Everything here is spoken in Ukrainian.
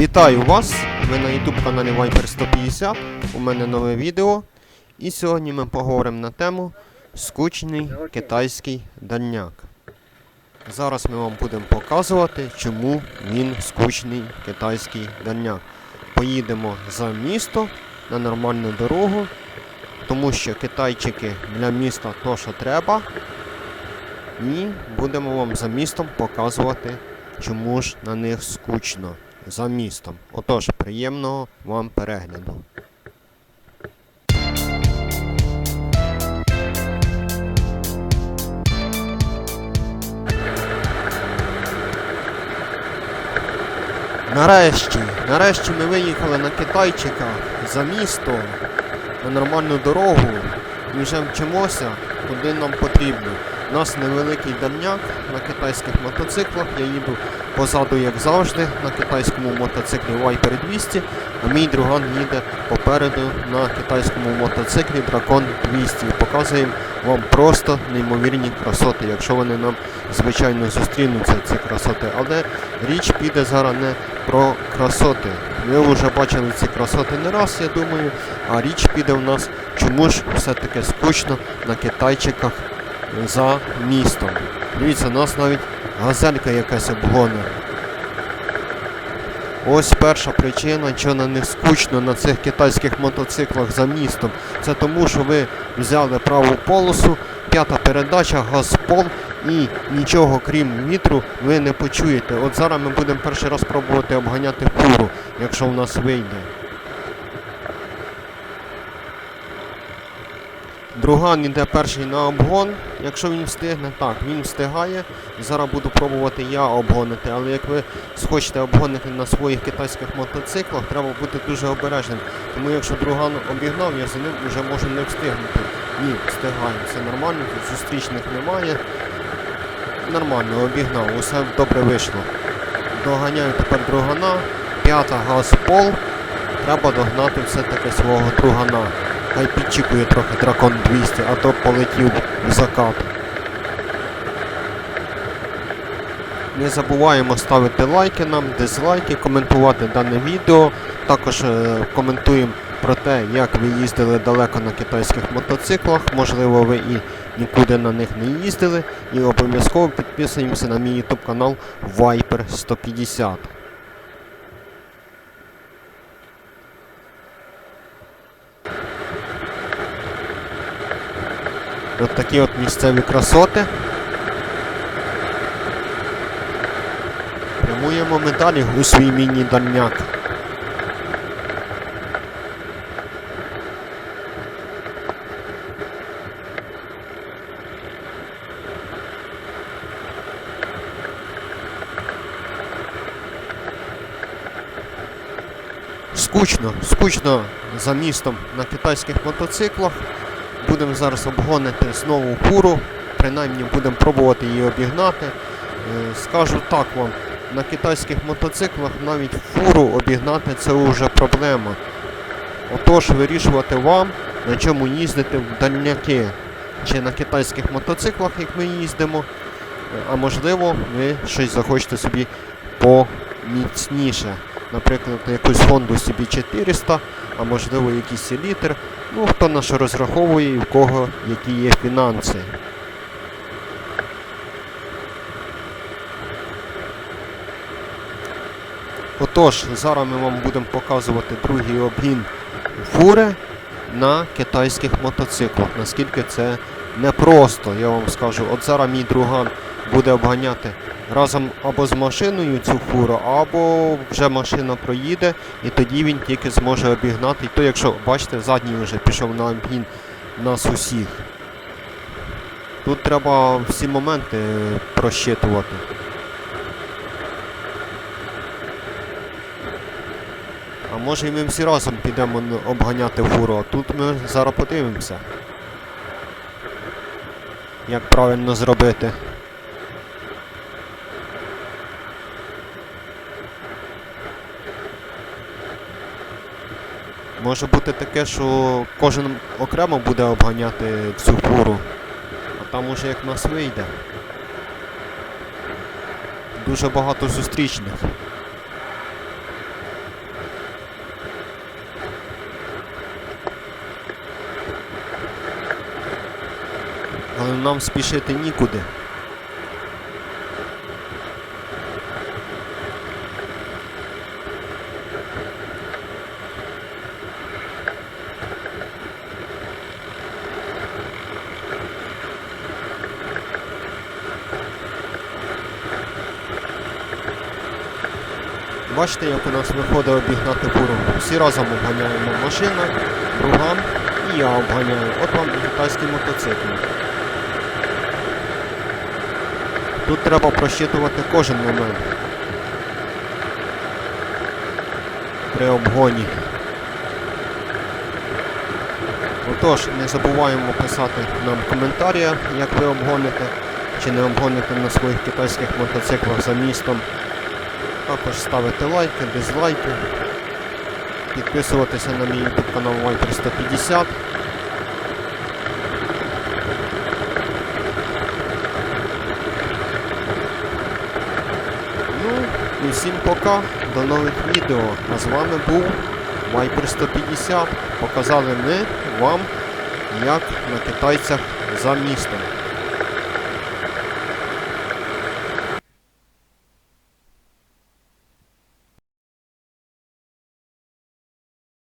Вітаю вас! Ви на YouTube каналі Viper 150. У мене нове відео. І сьогодні ми поговоримо на тему скучний китайський дальняк. Зараз ми вам будемо показувати, чому він скучний китайський дальняк. Поїдемо за місто на нормальну дорогу, тому що китайчики для міста то, що треба. І будемо вам за містом показувати, чому ж на них скучно за містом. Отож, приємного вам перегляду. Нарешті, нарешті ми виїхали на Китайчика за місто на нормальну дорогу і вже вчимося, куди нам потрібно. У нас невеликий дамняк на китайських мотоциклах. Я їду позаду, як завжди, на китайському мотоциклі Viper 200, а мій друган їде попереду на китайському мотоциклі Dragon 200 і показує вам просто неймовірні красоти, якщо вони нам, звичайно, зустрінуться, ці красоти. Але річ піде зараз не про красоти. Ви вже бачили ці красоти не раз, я думаю, а річ піде в нас, чому ж все-таки скучно на китайчиках за містом. Дивіться, нас навіть газелька якась обгоне. Ось перша причина, що на них скучно на цих китайських мотоциклах за містом. Це тому, що ви взяли праву полосу, п'ята передача, газ пол і нічого крім вітру ви не почуєте. От зараз ми будемо перший раз пробувати обганяти фуру, якщо в нас вийде. Друган іде перший на обгон, якщо він встигне, так, він встигає. Зараз буду пробувати я обгонити, але як ви схочете обгонити на своїх китайських мотоциклах, треба бути дуже обережним. Тому якщо друган обігнав, я за ним вже можу не встигнути. Ні, встигаю, все нормально, тут зустрічних немає. Нормально, обігнав, усе добре вийшло. Доганяю тепер другана, п'ята газ пол. Треба догнати все-таки свого другана. Хай підчікує трохи дракон 200, а то полетів в закат. Не забуваємо ставити лайки нам, дизлайки, коментувати дане відео. Також е, коментуємо про те, як ви їздили далеко на китайських мотоциклах. Можливо, ви і нікуди на них не їздили. І обов'язково підписуємося на мій YouTube канал Viper 150. От такі от місцеві красоти. Прямуємо ми далі у свій міні-дальняк. Скучно, скучно за містом на китайських мотоциклах. Будемо зараз обгонити знову фуру, принаймні будемо пробувати її обігнати. Е, Скажу так вам, на китайських мотоциклах навіть фуру обігнати це вже проблема. Отож, вирішувати вам, на чому їздити в дальняки. Чи на китайських мотоциклах, як ми їздимо, а можливо, ви щось захочете собі поміцніше. Наприклад, якусь Honda CB400, а можливо якийсь елітр. Ну, хто на що розраховує і в кого які є фінанси. Отож, зараз ми вам будемо показувати другий обгін фури на китайських мотоциклах. Наскільки це непросто, я вам скажу. От зараз мій друган буде обганяти разом або з машиною цю фуру, або вже машина проїде, і тоді він тільки зможе обігнати. І то, якщо, бачите, задній вже пішов на обгін нас усіх. Тут треба всі моменти просчитувати. А може і ми всі разом підемо обганяти фуру, а тут ми зараз подивимося. Як правильно зробити. Може бути таке, що кожен окремо буде обганяти цю фуру, а там уже як нас вийде. Дуже багато зустрічних. Але нам спішити нікуди. Бачите, як у нас виходить обігнати фуру. Всі разом обганяємо машина, друган і я обганяю. От вам і китайський мотоцикл. Тут треба просчитувати кожен момент. При обгоні. Отож, не забуваємо писати нам в коментарях, як ви обгоните, чи не обгоните на своїх китайських мотоциклах за містом. Також ставити лайки, дизлайки, підписуватися на мій YouTube канал Viper 150. Ну і всім пока, до нових відео. А з вами був Viper 150. Показали ми вам, як на китайцях за містом.